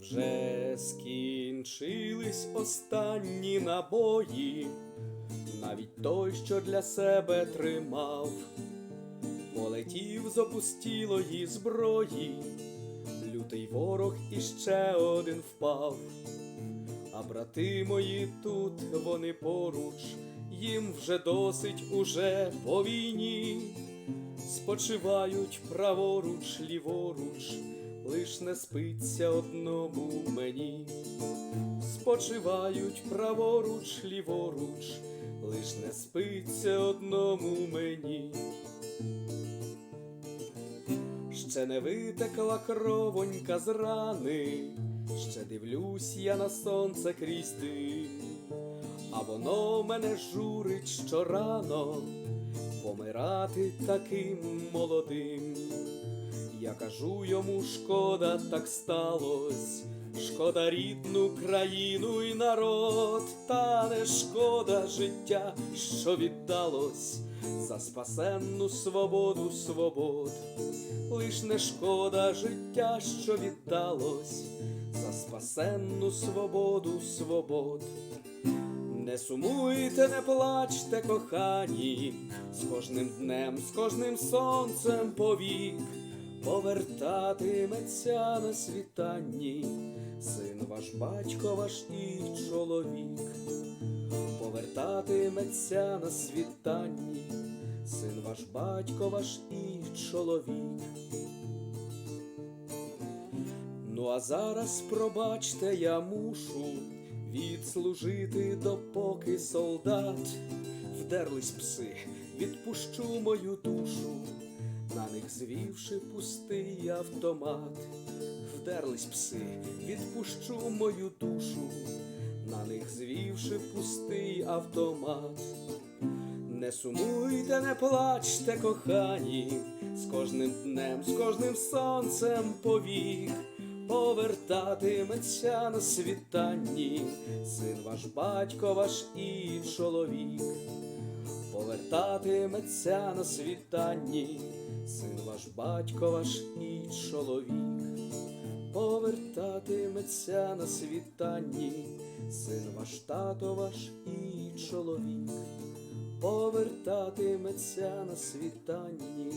Вже скінчились останні набої, навіть той, що для себе тримав, полетів з опустілої зброї, лютий ворог іще один впав. А брати мої тут вони поруч, їм вже досить уже по війні, спочивають праворуч, ліворуч, лиш не спиться одному мені, спочивають праворуч, ліворуч, лиш не спиться одному мені. Ще не витекла кровонька з рани, ще дивлюсь я на сонце крізь дим, а воно мене журить щорано помирати таким молодим. Я кажу йому, шкода так сталось, шкода рідну країну і народ, та не шкода життя, що віддалось. За спасенну свободу свобод, лиш не шкода життя, що віддалось. За спасенну свободу свобод. Не сумуйте, не плачте, кохані, з кожним днем, з кожним сонцем повік повертатиметься на світанні, син ваш батько ваш і чоловік, повертатиметься на світанні, син ваш батько ваш і чоловік. Ну а зараз, пробачте, я мушу відслужити, допоки солдат вдерлись пси, відпущу мою душу, на них звівши пустий автомат, вдерлись пси, відпущу мою душу, на них звівши пустий автомат. Не сумуйте, не плачте, кохані, з кожним днем, з кожним сонцем повік. Повертатиметься на світанні, син ваш батько ваш і чоловік, повертатиметься на світанні, син ваш батько ваш і чоловік, повертатиметься на світанні, син ваш тато ваш і чоловік. Повертатиметься на світанні.